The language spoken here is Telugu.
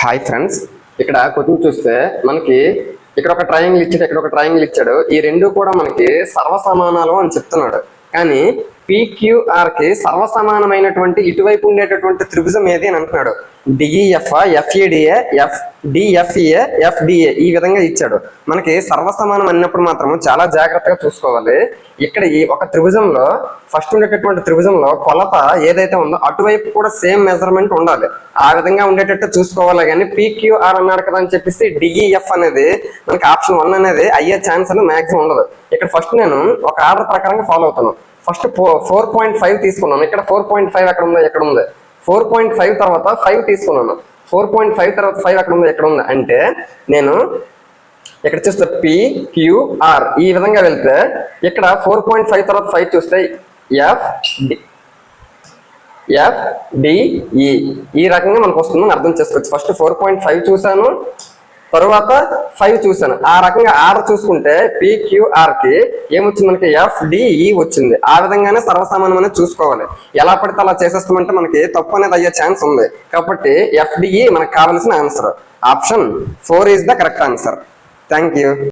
హాయ్ ఫ్రెండ్స్ ఇక్కడ క్వశ్చన్ చూస్తే మనకి ఇక్కడ ఒక ట్రయాంగిల్ ఇచ్చాడు ఇక్కడ ఒక ట్రయాంగిల్ ఇచ్చాడు. ఈ రెండు కూడా మనకి సర్వసమానాలు అని చెప్తున్నాడు. కానీ PQR కి సర్వసమానమైనటువంటి ఇటువైపు ఉండేటటువంటి త్రిభుజం ఏది అని అంటున్నాడు. DEF FEDA F DFA FDA ఈ విధంగా ఇచ్చాడు. మనకి సర్వసమానం అన్నప్పుడు మాత్రం చాలా జాగ్రత్తగా చూసుకోవాలి. ఇక్కడ ఈ ఒక త్రిభుజంలో ఫస్ట్ ఉండేటటువంటి త్రిభుజంలో కొలత ఏదైతే ఉందో అటువైపు కూడా సేమ్ మెజర్మెంట్ ఉండాలి. ఆ విధంగా ఉండేటట్టు చూసుకోవాలి కానీ పీక్యూఆర్ అన్నాడు కదా అని చెప్పేసి డిఈఎఫ్ అనేది మనకి ఆప్షన్ వన్ అనేది అయ్యే ఛాన్స్ అనేది మాక్సిమం ఉండదు. ఇక్కడ ఫస్ట్ నేను ఒక ఆర్డర్ ప్రకారంగా ఫాలో అవుతాను. ఫస్ట్ ఫోర్ పాయింట్ ఫైవ్ తీసుకున్నాను. ఇక్కడ ఫోర్ పాయింట్ ఫైవ్ ఎక్కడ ఉందో ఎక్కడ ఉంది? ఫోర్ పాయింట్ ఫైవ్ తర్వాత ఫైవ్ తీసుకున్నాను. ఫోర్ పాయింట్ ఫైవ్ తర్వాత ఫైవ్ ఎక్కడ ఉంది ఎక్కడ ఉంది అంటే నేను ఇక్కడ చూస్తే పి క్యూఆర్ ఈ విధంగా వెళ్తే ఇక్కడ ఫోర్ పాయింట్ ఫైవ్ తర్వాత ఫైవ్ చూస్తే F D F D E ఈ రకంగా మనకు వస్తుందని అర్థం చేసుకోవచ్చు. ఫస్ట్ ఫోర్ పాయింట్ ఫైవ్ చూసాను తరువాత ఫైవ్ చూసాను ఆ రకంగా ఆర్డర్ చూసుకుంటే పిక్యూఆర్కి ఏమొచ్చింది మనకి? ఎఫ్ డిఈ వచ్చింది. ఆ విధంగానే సర్వసామాన్యం అనేది చూసుకోవాలి. ఎలా పడితే అలా చేసేస్తామంటే మనకి తప్పు అనేది అయ్యే ఛాన్స్ ఉంది. కాబట్టి ఎఫ్డిఈ మనకు కావాల్సిన answer option four is the correct answer thank you